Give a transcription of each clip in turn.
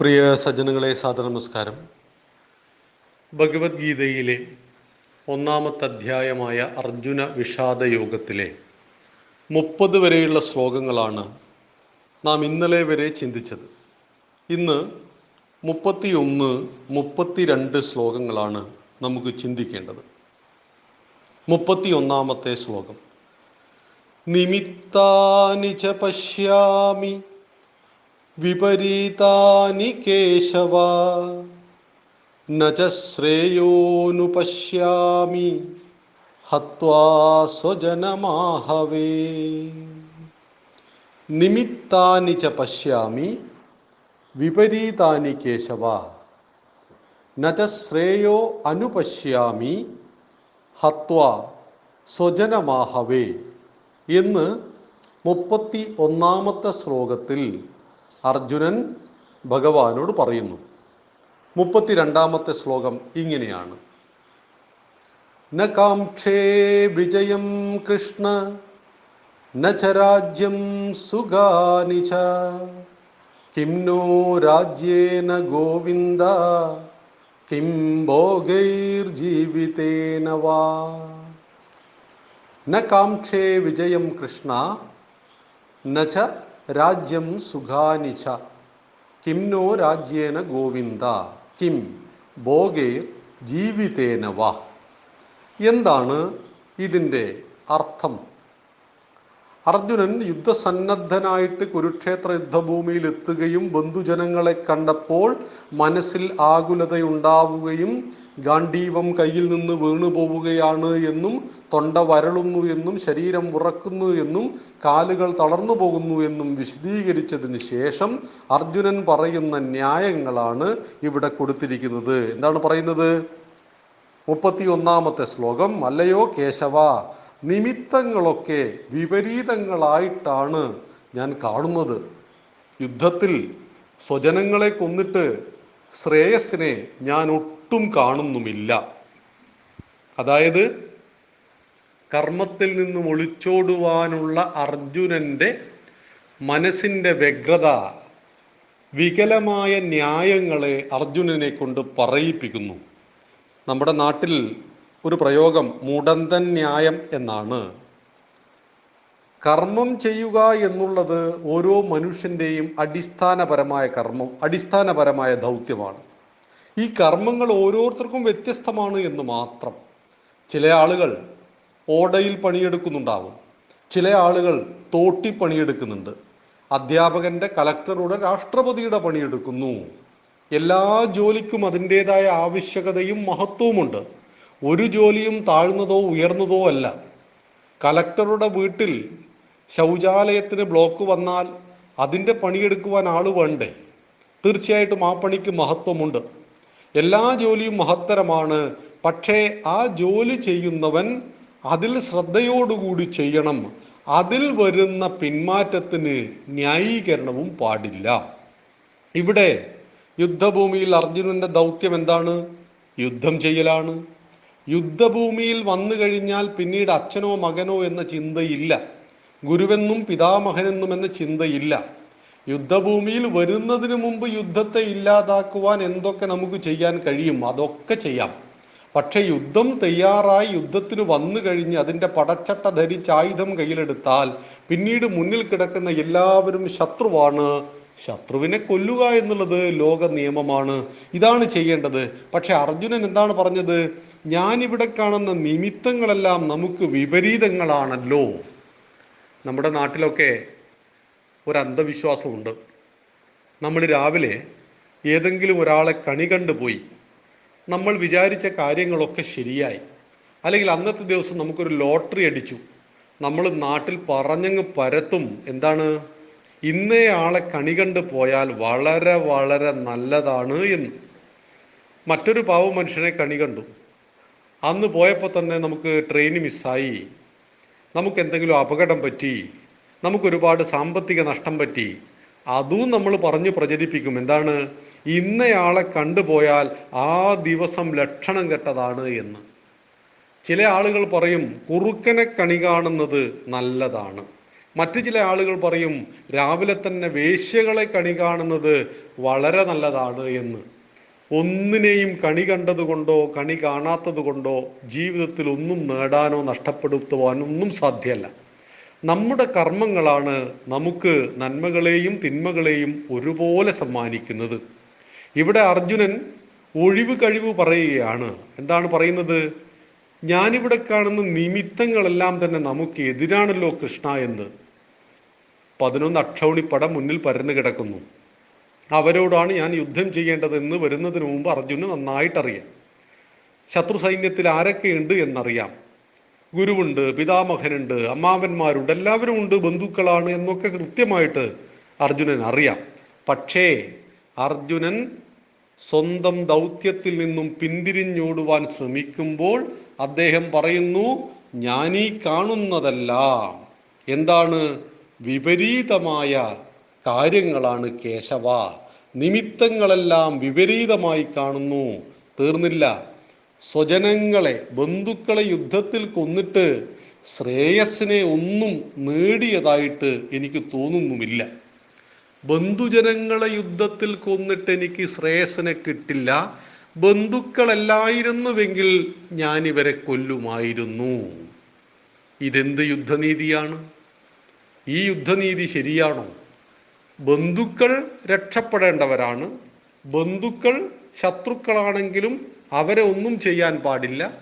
പ്രിയ സജ്ജനങ്ങളെ സാദര നമസ്കാരം. ഭഗവത്ഗീതയിലെ ഒന്നാമത്തെ അധ്യായമായ അർജുന വിഷാദ യോഗത്തിലെ മുപ്പത് വരെയുള്ള ശ്ലോകങ്ങളാണ് നാം ഇന്നലെ വരെ ചിന്തിച്ചത്. ഇന്ന് മുപ്പത്തിയൊന്ന് മുപ്പത്തിരണ്ട് ശ്ലോകങ്ങളാണ് നമുക്ക് ചിന്തിക്കേണ്ടത്. മുപ്പത്തിയൊന്നാമത്തെ ശ്ലോകം. നിമിത്താനി ച പശ്യാമി വിപരീതാനി കേശവ. ന ച ശ്രേയോനു പശ്യാമി. ഹത്വാ സ്വജനമാഹവേ. നിമിത്താനി ച പശ്യാമി. വിപരീതാനി കേശവ. നേയോ അനുപശ്യാമി ഹത്വ സ്വജനമാഹവേ. എന്ന് മുപ്പത്തി ഒന്നാമത്തെ ശ്ലോകത്തിൽ അർജുനൻ ഭഗവാനോട് പറയുന്നു. മുപ്പത്തിരണ്ടാമത്തെ ശ്ലോകം ഇങ്ങനെയാണ്. ന വിജയം കൃഷ്ണ ന രാജ്യം സുഖാനി ച രാജ്യേന ഗോവിന്ദ കിം ഭോഗൈർജീവിതേന വാ. ന വിജയം കൃഷ്ണ ന ച രാജ്യം സുഖാനിച്ച കിംനോ രാജ്യേന ഗോവിന്ദ. കിം ഭോഗേർ ജീവിതേന വാ. എന്താണ് ഇതിന്റെ അർത്ഥം? അർജുനൻ യുദ്ധസന്നദ്ധനായിട്ട് കുരുക്ഷേത്ര യുദ്ധഭൂമിയിൽ എത്തുകയും ബന്ധുജനങ്ങളെ കണ്ടപ്പോൾ മനസ്സിൽ ആകുലതയുണ്ടാവുകയും ഗാന്ധീവം കയ്യിൽ നിന്ന് വീണു പോവുകയാണ് എന്നും തൊണ്ട വരളുന്നു എന്നും ശരീരം ഉറക്കുന്നു എന്നും കാലുകൾ തളർന്നു പോകുന്നു എന്നും വിശദീകരിച്ചതിന് ശേഷം അർജുനൻ പറയുന്ന ന്യായങ്ങളാണ് ഇവിടെ കൊടുത്തിരിക്കുന്നത്. എന്താണ് പറയുന്നത്? മുപ്പത്തി ഒന്നാമത്തെ ശ്ലോകം അല്ലയോ കേശവ നിമിത്തങ്ങളൊക്കെ വിപരീതങ്ങളായിട്ടാണ് ഞാൻ കാണുന്നത്. യുദ്ധത്തിൽ സ്വജനങ്ങളെ കൊന്നിട്ട് ശ്രേയസിനെ ഞാൻ ഒട്ടും കാണുന്നുമില്ല. അതായത് കർമ്മത്തിൽ നിന്നും ഒളിച്ചോടുവാനുള്ള അർജുനന്റെ മനസ്സിന്റെ വ്യഗ്രത വികലമായ ന്യായങ്ങളെ അർജുനനെ കൊണ്ട് പറയിപ്പിക്കുന്നു. നമ്മുടെ നാട്ടിൽ ഒരു പ്രയോഗം മുടന്തൻ ന്യായം എന്നാണ്. കർമ്മം ചെയ്യുക എന്നുള്ളത് ഓരോ മനുഷ്യന്റെയും അടിസ്ഥാനപരമായ കർമ്മം അടിസ്ഥാനപരമായ ദൗത്യമാണ്. ഈ കർമ്മങ്ങൾ ഓരോരുത്തർക്കും വ്യത്യസ്തമാണ് എന്ന് മാത്രം. ചില ആളുകൾ ഓടയിൽ പണിയെടുക്കുന്നുണ്ടാവും. ചില ആളുകൾ തോട്ടി പണിയെടുക്കുന്നുണ്ട്. അധ്യാപകന്റെ കലക്ടറുടെ രാഷ്ട്രപതിയുടെ പണിയെടുക്കുന്നു. എല്ലാ ജോലിക്കും അതിന്റെതായ ആവശ്യകതയും മഹത്വവുമുണ്ട്. ഒരു ജോലിയും താഴ്ന്നതോ ഉയർന്നതോ അല്ല. കലക്ടറുടെ വീട്ടിൽ ശൗചാലയത്തിന് ബ്ലോക്ക് വന്നാൽ അതിന്റെ പണിയെടുക്കുവാൻ ആൾ വേണ്ടേ? തീർച്ചയായിട്ടും ആ പണിക്ക് മഹത്വമുണ്ട്. എല്ലാ ജോലിയും മഹത്തരമാണ്. പക്ഷേ ആ ജോലി ചെയ്യുന്നവൻ അതിൽ ശ്രദ്ധയോടുകൂടി ചെയ്യണം. അതിൽ വരുന്ന പിന്മാറ്റത്തിന് ന്യായീകരണവും പാടില്ല. ഇവിടെ യുദ്ധഭൂമിയിൽ അർജുനന്റെ ദൗത്യം എന്താണ്? യുദ്ധം ചെയ്യലാണ്. യുദ്ധഭൂമിയിൽ വന്നു കഴിഞ്ഞാൽ പിന്നീട് അച്ഛനോ മകനോ എന്ന ചിന്തയില്ല. ഗുരുവെന്നും പിതാമഹനെന്നും എന്ന ചിന്തയില്ല. യുദ്ധഭൂമിയിൽ വരുന്നതിന് മുമ്പ് യുദ്ധത്തെ ഇല്ലാതാക്കുവാൻ എന്തൊക്കെ നമുക്ക് ചെയ്യാൻ കഴിയും? അതൊക്കെ ചെയ്യാം. പക്ഷേ യുദ്ധം തയ്യാറായി യുദ്ധത്തിന് വന്നു കഴിഞ്ഞ് അതിന്റെ പടച്ചട്ട ധരിച്ച് ആയുധം കയ്യിലെടുത്താൽ പിന്നീട് മുന്നിൽ കിടക്കുന്ന എല്ലാവരും ശത്രുവാണ്. ശത്രുവിനെ കൊല്ലുക എന്നുള്ളത് ലോക നിയമമാണ്. ഇതാണ് ചെയ്യേണ്ടത്. പക്ഷെ അർജുനൻ എന്താണ് പറഞ്ഞത്? ഞാനിവിടെ കാണുന്ന നിമിത്തങ്ങളെല്ലാം നമുക്ക് വിപരീതങ്ങളാണല്ലോ. നമ്മുടെ നാട്ടിലൊക്കെ ഒരു അന്ധവിശ്വാസമുണ്ട് നമ്മൾ രാവിലെ ഏതെങ്കിലും ഒരാളെ കണി കണ്ടുപോയി നമ്മൾ വിചാരിച്ച കാര്യങ്ങളൊക്കെ ശരിയായി. അല്ലെങ്കിൽ അന്നത്തെ ദിവസം നമുക്കൊരു ലോട്ടറി അടിച്ചു. നമ്മൾ നാട്ടിൽ പറഞ്ഞങ്ങ് പരത്തും. എന്താണ്? ഇന്നേ ആളെ കണി കണ്ടു പോയാൽ വളരെ വളരെ നല്ലതാണ് എന്ന്. മറ്റൊരു പാവ മനുഷ്യനെ കണി കണ്ടു. അന്ന് പോയപ്പോൾ തന്നെ നമുക്ക് ട്രെയിൻ മിസ്സായി. നമുക്ക് എന്തെങ്കിലും അപകടം പറ്റി നമുക്കൊരുപാട് സാമ്പത്തിക നഷ്ടം പറ്റി അതും നമ്മൾ പറഞ്ഞു പ്രചരിപ്പിക്കും. എന്താണ്? ഇന്നയാളെ കണ്ടുപോയാൽ ആ ദിവസം ലക്ഷണം കെട്ടതാണ് എന്ന്. ചില ആളുകൾ പറയും കുറുക്കനെ കണി കാണുന്നത് നല്ലതാണ്. മറ്റു ചില ആളുകൾ പറയും രാവിലെ തന്നെ വേശ്യകളെ കണി കാണുന്നത് വളരെ നല്ലതാണ് എന്ന്. ഒന്നിനെയും കണി കണ്ടതുകൊണ്ടോ കണി കാണാത്തതുകൊണ്ടോ ജീവിതത്തിൽ ഒന്നും നേടാനോ നഷ്ടപ്പെടുത്തുവാനോ ഒന്നും സാധ്യമല്ല. നമ്മുടെ കർമ്മങ്ങളാണ് നമുക്ക് നന്മകളെയും തിന്മകളെയും ഒരുപോലെ സമ്മാനിക്കുന്നത്. ഇവിടെ അർജുനൻ ഒഴിവ് കഴിവ് പറയുകയാണ്. എന്താണ് പറയുന്നത്? ഞാനിവിടെ കാണുന്ന നിമിത്തങ്ങളെല്ലാം തന്നെ നമുക്ക് എതിരാണല്ലോ കൃഷ്ണ എന്ന്. പതിനൊന്ന് അക്ഷൗണിപ്പടം മുന്നിൽ പരന്നു കിടക്കുന്നു. അവരോടാണ് ഞാൻ യുദ്ധം ചെയ്യേണ്ടതെന്ന് വരുന്നതിന് മുമ്പ് അർജുന് നന്നായിട്ടറിയാം. ശത്രു സൈന്യത്തിൽ ആരൊക്കെയുണ്ട് എന്നറിയാം. ഗുരുവുണ്ട് പിതാമഹനുണ്ട് അമ്മാവന്മാരുണ്ട് എല്ലാവരും ഉണ്ട് ബന്ധുക്കളാണ് എന്നൊക്കെ കൃത്യമായിട്ട് അർജുനൻ അറിയാം. പക്ഷേ അർജുനൻ സ്വന്തം ദൗത്യത്തിൽ നിന്നും പിന്തിരിഞ്ഞോടുവാൻ ശ്രമിക്കുമ്പോൾ അദ്ദേഹം പറയുന്നു ഞാനീ കാണുന്നതല്ല. എന്താണ് വിപരീതമായ കാര്യങ്ങളാണ് കേശവ. നിമിത്തങ്ങളെല്ലാം വിപരീതമായി കാണുന്നു. തീർന്നില്ല. സ്വജനങ്ങളെ ബന്ധുക്കളെ യുദ്ധത്തിൽ കൊന്നിട്ട് ശ്രേയസ്സിനെ ഒന്നും നേടിയതായിട്ട് എനിക്ക് തോന്നുന്നുമില്ല. ബന്ധുജനങ്ങളെ യുദ്ധത്തിൽ കൊന്നിട്ട് എനിക്ക് ശ്രേയസ്സിനെ കിട്ടില്ല. ബന്ധുക്കളല്ലായിരുന്നുവെങ്കിൽ ഇവരെ കൊല്ലുമായിരുന്നു. ഇതെന്ത് യുദ്ധനീതിയാണ്? ഈ യുദ്ധനീതി ശരിയാണോ? ബന്ധുക്കൾ രക്ഷപ്പെടേണ്ടവരാണ്. ബന്ധുക്കൾ ശത്രുക്കളാണെങ്കിലും അവരെ ഒന്നും ചെയ്യാൻ പാടില്ല.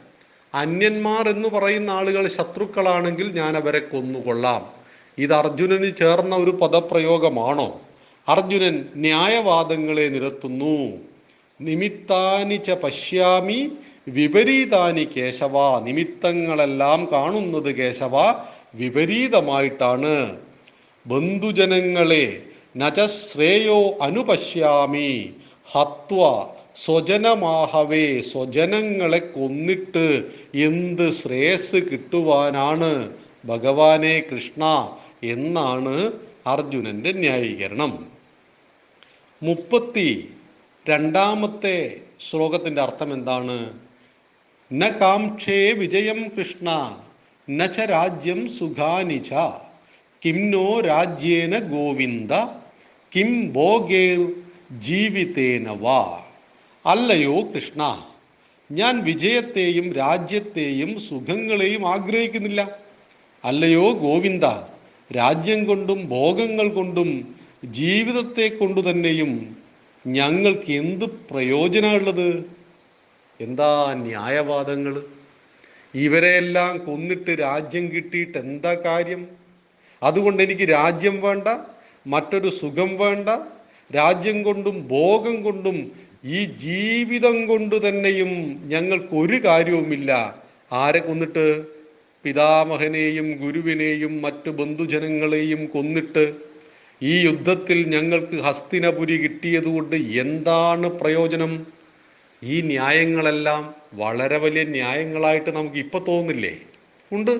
അന്യന്മാർ എന്ന് പറയുന്ന ആളുകൾ ശത്രുക്കളാണെങ്കിൽ ഞാൻ അവരെ കൊന്നുകൊള്ളാം. ഇത് അർജുനന് ചേർന്ന ഒരു പദപ്രയോഗമാണോ? അർജുനൻ ന്യായവാദങ്ങളെ നിരത്തുന്നു. നിമിത്താനി ച പശ്യാമി വിപരീതാനി കേശവ. നിമിത്തങ്ങളെല്ലാം കാണുന്നത് കേശവ വിപരീതമായിട്ടാണ്. ബന്ധുജനങ്ങളെ നചശ്രേയോ അനുപശ്യാമി. ഹത്വ സ്വജനമാഹവേ സ്വജനങ്ങളെ കൊന്നിട്ട് എന്ത് ശ്രേയസ് കിട്ടുവാനാണ് ഭഗവാനെ കൃഷ്ണ എന്നാണ് അർജുനന്റെ ന്യായീകരണം. മുപ്പത്തി രണ്ടാമത്തെ ശ്ലോകത്തിന്റെ അർത്ഥം എന്താണ്? ന കാംക്ഷേ വിജയം കൃഷ്ണ ന ച രാജ്യം സുഖാനിച കിംനോ രാജ്യേന ഗോവിന്ദ കിം ഭോഗേർ ജീവിതേന വാ. അല്ലയോ കൃഷ്ണ ഞാൻ വിജയത്തെയും രാജ്യത്തെയും സുഖങ്ങളെയും ആഗ്രഹിക്കുന്നില്ല. അല്ലയോ ഗോവിന്ദ രാജ്യം കൊണ്ടും ഭോഗങ്ങൾ കൊണ്ടും ജീവിതത്തെ കൊണ്ടു തന്നെയും ഞങ്ങൾക്ക് എന്ത് പ്രയോജനമുള്ളത് എന്താ ന്യായവാദങ്ങൾ? ഇവരെയെല്ലാം കൊന്നിട്ട് രാജ്യം കിട്ടിയിട്ട് എന്താ കാര്യം? അതുകൊണ്ട് എനിക്ക് രാജ്യം വേണ്ട മറ്റൊരു സുഖം വേണ്ട രാജ്യം കൊണ്ടും ഭോഗം കൊണ്ടും ഈ ജീവിതം കൊണ്ട് തന്നെയും ഞങ്ങൾക്ക് ഒരു കാര്യവുമില്ല. ആരെ കൊന്നിട്ട്? പിതാമഹനെയും ഗുരുവിനെയും മറ്റു ബന്ധുജനങ്ങളെയും കൊന്നിട്ട് ഈ യുദ്ധത്തിൽ ഞങ്ങൾക്ക് ഹസ്തിനപുരി കിട്ടിയതുകൊണ്ട് എന്താണ് പ്രയോജനം? ഈ ന്യായങ്ങളെല്ലാം വളരെ വലിയ ന്യായങ്ങളായിട്ട് നമുക്ക് ഇപ്പൊ തോന്നില്ലേ? ഉണ്ട്.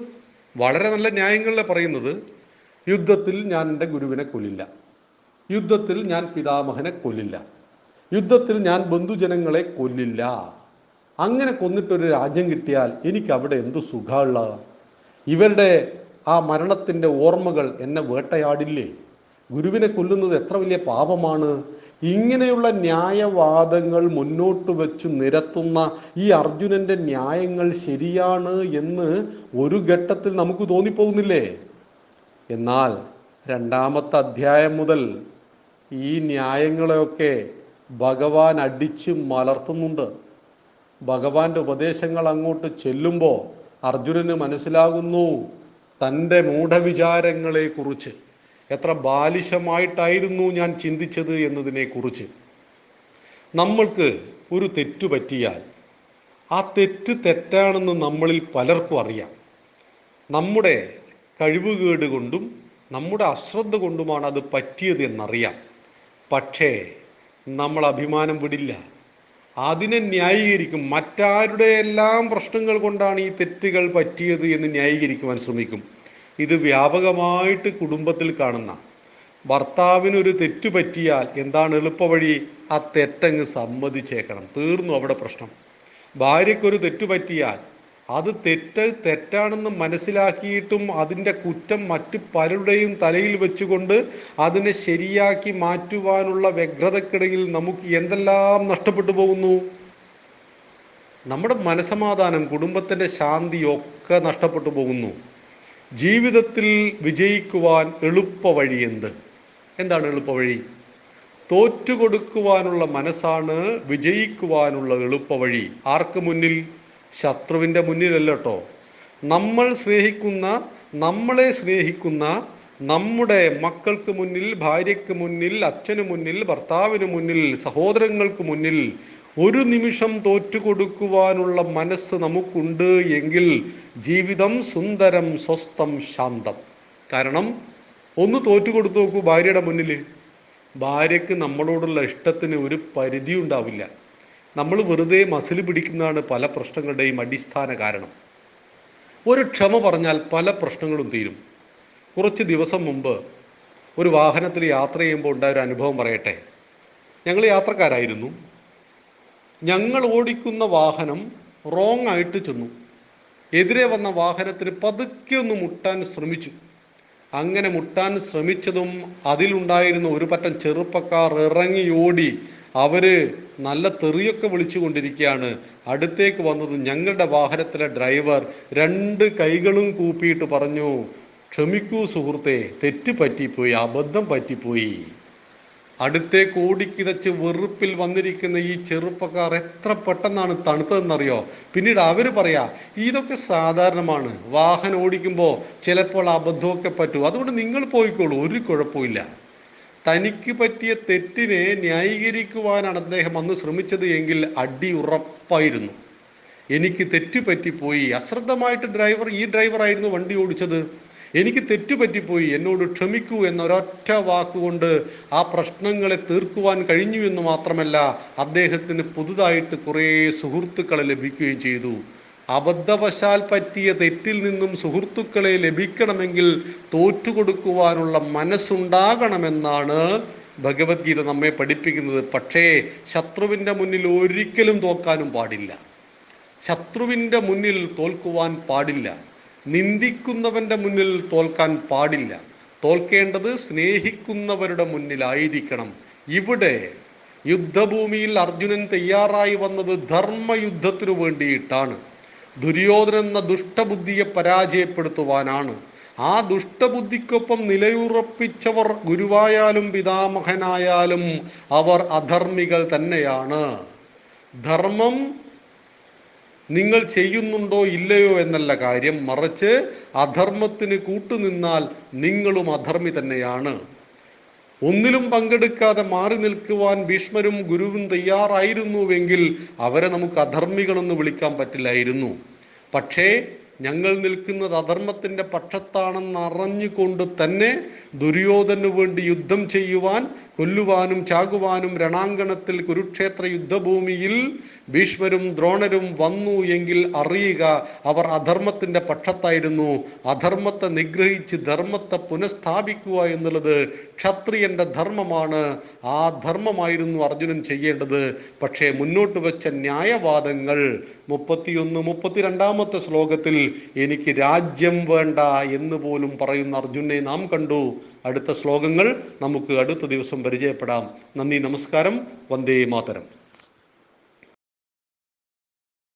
വളരെ നല്ല ന്യായങ്ങളെ പറയുന്നത്? യുദ്ധത്തിൽ ഞാൻ എന്റെ ഗുരുവിനെ കൊല്ലില്ല. യുദ്ധത്തിൽ ഞാൻ പിതാമഹനെ കൊല്ലില്ല. യുദ്ധത്തിൽ ഞാൻ ബന്ധുജനങ്ങളെ കൊല്ലില്ല. അങ്ങനെ കൊന്നിട്ടൊരു രാജ്യം കിട്ടിയാൽ എനിക്ക് അവിടെ എന്ത് സുഖമുള്ള ഇവരുടെ ആ മരണത്തിന്റെ ഓർമ്മകൾ എന്നെ വേട്ടയാടില്ലേ? ഗുരുവിനെ കൊല്ലുന്നത് എത്ര വലിയ പാപമാണ്? ഇങ്ങനെയുള്ള ന്യായവാദങ്ങൾ മുന്നോട്ട് വെച്ച് നിരത്തുന്ന ഈ അർജുനന്റെ ന്യായങ്ങൾ ശരിയാണ് എന്ന് ഒരു ഘട്ടത്തിൽ നമുക്ക് തോന്നിപ്പോകുന്നില്ലേ? എന്നാൽ രണ്ടാമത്തെ അധ്യായം മുതൽ ഈ ന്യായങ്ങളെയൊക്കെ ഭഗവാൻ അടിച്ച് മലർത്തുന്നുണ്ട്. ഭഗവാന്റെ ഉപദേശങ്ങൾ അങ്ങോട്ട് ചെല്ലുമ്പോൾ അർജുനന് മനസ്സിലാകുന്നു തന്റെ മൂഢവിചാരങ്ങളെ കുറിച്ച് എത്ര ബാലിശമായിട്ടായിരുന്നു ഞാൻ ചിന്തിച്ചത് എന്നതിനെ കുറിച്ച് നമ്മൾക്ക് ഒരു തെറ്റു പറ്റിയാൽ ആ തെറ്റ് തെറ്റാണെന്ന് നമ്മളിൽ പലർക്കും അറിയാം. നമ്മുടെ കഴിവുകേട് കൊണ്ടും നമ്മുടെ അശ്രദ്ധ കൊണ്ടുമാണ് അത് പറ്റിയത് എന്നറിയാം പക്ഷേ നമ്മൾ അഭിമാനം വിടില്ല. അതിനെ ന്യായീകരിക്കും. മറ്റാരുടെ എല്ലാം പ്രശ്നങ്ങൾ കൊണ്ടാണ് ഈ തെറ്റുകൾ പറ്റിയത് എന്ന് ന്യായീകരിക്കുവാൻ ശ്രമിക്കും. ഇത് വ്യാപകമായിട്ട് കുടുംബത്തിൽ കാണുന്ന ഭർത്താവിനൊരു തെറ്റ് പറ്റിയാൽ എന്താണ് എളുപ്പവഴി? ആ തെറ്റങ്ങ് സമ്മതിച്ചേക്കണം. തീർന്നു അവിടെ പ്രശ്നം. ഭാര്യയ്ക്കൊരു തെറ്റ് പറ്റിയാൽ അത് തെറ്റ് തെറ്റാണെന്ന് മനസ്സിലാക്കിയിട്ടും അതിന്റെ കുറ്റം മറ്റു പലരുടെയും തലയിൽ വെച്ചുകൊണ്ട് അതിനെ ശരിയാക്കി മാറ്റുവാനുള്ള വ്യഗ്രതക്കിടയിൽ നമുക്ക് എന്തെല്ലാം നഷ്ടപ്പെട്ടു പോകുന്നു? നമ്മുടെ മനസമാധാനം കുടുംബത്തിന്റെ ശാന്തി ഒക്കെ നഷ്ടപ്പെട്ടു പോകുന്നു. ജീവിതത്തിൽ വിജയിക്കുവാൻ എളുപ്പ വഴി എന്ത്? എന്താണ് എളുപ്പ വഴി? തോറ്റുകൊടുക്കുവാനുള്ള മനസ്സാണ് വിജയിക്കുവാനുള്ള എളുപ്പ വഴി. ആർക്ക് മുന്നിൽ? ശത്രുവിന്റെ മുന്നിലല്ല കേട്ടോ നമ്മൾ സ്നേഹിക്കുന്ന നമ്മളെ സ്നേഹിക്കുന്ന നമ്മുടെ മക്കൾക്ക് മുന്നിൽ ഭാര്യയ്ക്ക് മുന്നിൽ അച്ഛന് മുന്നിൽ ഭർത്താവിന് മുന്നിൽ സഹോദരങ്ങൾക്ക് മുന്നിൽ ഒരു നിമിഷം തോറ്റുകൊടുക്കുവാനുള്ള മനസ്സ് നമുക്കുണ്ട് എങ്കിൽ ജീവിതം സുന്ദരം സ്വസ്ഥം ശാന്തം. കാരണം ഒന്ന് തോറ്റുകൊടുത്തു നോക്കൂ ഭാര്യയുടെ മുന്നിൽ ഭാര്യയ്ക്ക് നമ്മളോടുള്ള ഇഷ്ടത്തിന് ഒരു പരിധി ഉണ്ടാവില്ല നമ്മൾ വെറുതെ മസിൽ പിടിക്കുന്നതാണ് പല പ്രശ്നങ്ങളുടെയും അടിസ്ഥാന കാരണം. ഒരു ക്ഷമ പറഞ്ഞാൽ പല പ്രശ്നങ്ങളും തീരും. കുറച്ച് ദിവസം മുമ്പ് ഒരു വാഹനത്തിൽ യാത്ര ചെയ്യുമ്പോൾ ഉണ്ടായ ഒരു അനുഭവം പറയട്ടെ. ഞങ്ങൾ യാത്രക്കാരായിരുന്നു. ഞങ്ങൾ ഓടിക്കുന്ന വാഹനം റോങ് ആയിട്ട് ചെന്നു. എതിരെ വന്ന വാഹനത്തിന് പതുക്കെ ഒന്ന് മുട്ടാൻ ശ്രമിച്ചു. അങ്ങനെ മുട്ടാൻ ശ്രമിച്ചതും അതിലുണ്ടായിരുന്ന ഒരു പറ്റം ചെറുപ്പക്കാർ ഇറങ്ങി ഓടി അവർ നല്ല തെറിയൊക്കെ വിളിച്ചു കൊണ്ടിരിക്കുകയാണ് അടുത്തേക്ക് വന്നത് ഞങ്ങളുടെ വാഹനത്തിലെ ഡ്രൈവർ. രണ്ട് കൈകളും കൂപ്പിയിട്ട് പറഞ്ഞു ക്ഷമിക്കൂ സുഹൃത്തെ തെറ്റ് പറ്റിപ്പോയി അബദ്ധം പറ്റിപ്പോയി. അടുത്തേക്ക് ഓടിക്കിതച്ച് വെറുപ്പിൽ വന്നിരിക്കുന്ന ഈ ചെറുപ്പക്കാർ എത്ര പെട്ടെന്നാണ് തണുത്തതെന്നറിയോ? പിന്നീട് അവർ പറയാ ഇതൊക്കെ സാധാരണമാണ്. വാഹനം ഓടിക്കുമ്പോൾ ചിലപ്പോൾ അബദ്ധമൊക്കെ പറ്റും. അതുകൊണ്ട് നിങ്ങൾ പോയിക്കോളൂ ഒരു കുഴപ്പമില്ല തനിക്ക് പറ്റിയ തെറ്റിനെ ന്യായീകരിക്കുവാനാണ് അദ്ദേഹം അന്ന് ശ്രമിച്ചത് എങ്കിൽ അടി ഉറപ്പായിരുന്നു. എനിക്ക് തെറ്റ് പറ്റിപ്പോയി. അശ്രദ്ധമായിട്ട് ഡ്രൈവർ ഈ ഡ്രൈവറായിരുന്നു വണ്ടി ഓടിച്ചത്. എനിക്ക് തെറ്റുപറ്റിപ്പോയി എന്നോട് ക്ഷമിക്കൂ എന്ന ഒരൊറ്റ വാക്കുകൊണ്ട് ആ പ്രശ്നങ്ങളെ തീർക്കുവാൻ കഴിഞ്ഞു എന്ന് മാത്രമല്ല അദ്ദേഹത്തിന് പുതുതായിട്ട് കുറേ സുഹൃത്തുക്കളെ ലഭിക്കുകയും ചെയ്തു. അബദ്ധവശാൽ പറ്റിയ തെറ്റിൽ നിന്നും സുഹൃത്തുക്കളെ ലഭിക്കണമെങ്കിൽ തോറ്റുകൊടുക്കുവാനുള്ള മനസ്സുണ്ടാകണമെന്നാണ് ഭഗവത്ഗീത നമ്മെ പഠിപ്പിക്കുന്നത്. പക്ഷേ ശത്രുവിന്റെ മുന്നിൽ ഒരിക്കലും തോക്കാനും പാടില്ല. ശത്രുവിന്റെ മുന്നിൽ തോൽക്കുവാൻ പാടില്ല. നിന്ദിക്കുന്നവന്റെ മുന്നിൽ തോൽക്കാൻ പാടില്ല. തോൽക്കേണ്ടത് സ്നേഹിക്കുന്നവരുടെ മുന്നിലായിരിക്കണം. ഇവിടെ യുദ്ധഭൂമിയിൽ അർജുനൻ തയ്യാറായി വന്നത് ധർമ്മയുദ്ധത്തിനു വേണ്ടിയിട്ടാണ്. ദുര്യോധനൻ എന്ന ദുഷ്ടബുദ്ധിയെ പരാജയപ്പെടുത്തുവാനാണ്. ആ ദുഷ്ടബുദ്ധിക്കൊപ്പം നിലയുറപ്പിച്ചവർ ഗുരുവായാലും പിതാമഹനായാലും അവർ അധർമ്മികൾ തന്നെയാണ്. ധർമ്മം നിങ്ങൾ ചെയ്യുന്നുണ്ടോ ഇല്ലയോ എന്നല്ല കാര്യം. മറിച്ച് അധർമ്മത്തിന് കൂട്ടുനിന്നാൽ നിങ്ങളും അധർമ്മി തന്നെയാണ്. ഒന്നിലും പങ്കെടുക്കാതെ മാറി നിൽക്കുവാൻ ഭീഷ്മരും ഗുരുവും തയ്യാറായിരുന്നുവെങ്കിൽ അവരെ നമുക്ക് അധർമ്മികളെന്ന് വിളിക്കാൻ പറ്റില്ലായിരുന്നു. പക്ഷേ ഞങ്ങൾ നിൽക്കുന്നത് അധർമ്മത്തിന്റെ പക്ഷത്താണെന്ന് അറിഞ്ഞുകൊണ്ട് തന്നെ ദുര്യോധനു വേണ്ടി യുദ്ധം ചെയ്യുവാൻ കൊല്ലുവാനും ചാകുവാനും രണാങ്കണത്തിൽ കുരുക്ഷേത്ര യുദ്ധഭൂമിയിൽ ഭീഷ്മരും ദ്രോണരും വന്നു എങ്കിൽ അറിയുക അവർ അധർമ്മത്തിന്റെ പക്ഷത്തായിരുന്നു. അധർമ്മത്തെ നിഗ്രഹിച്ച് ധർമ്മത്തെ പുനഃസ്ഥാപിക്കുക എന്നുള്ളത് ക്ഷത്രിയന്റെ ധർമ്മമാണ്. ആ ധർമ്മമായിരുന്നു അർജുനൻ ചെയ്യേണ്ടത്. പക്ഷേ മുന്നോട്ട് വെച്ച ന്യായവാദങ്ങൾ മുപ്പത്തിയൊന്ന് മുപ്പത്തിരണ്ടാമത്തെ ശ്ലോകത്തിൽ എനിക്ക് രാജ്യം വേണ്ട എന്ന് പോലും പറയുന്ന അർജുനെ നാം കണ്ടു. അടുത്ത ശ്ലോകങ്ങൾ നമുക്ക് അടുത്ത ദിവസം പരിചയപ്പെടാം. നന്ദി നമസ്കാരം. വന്ദേ മാതരം.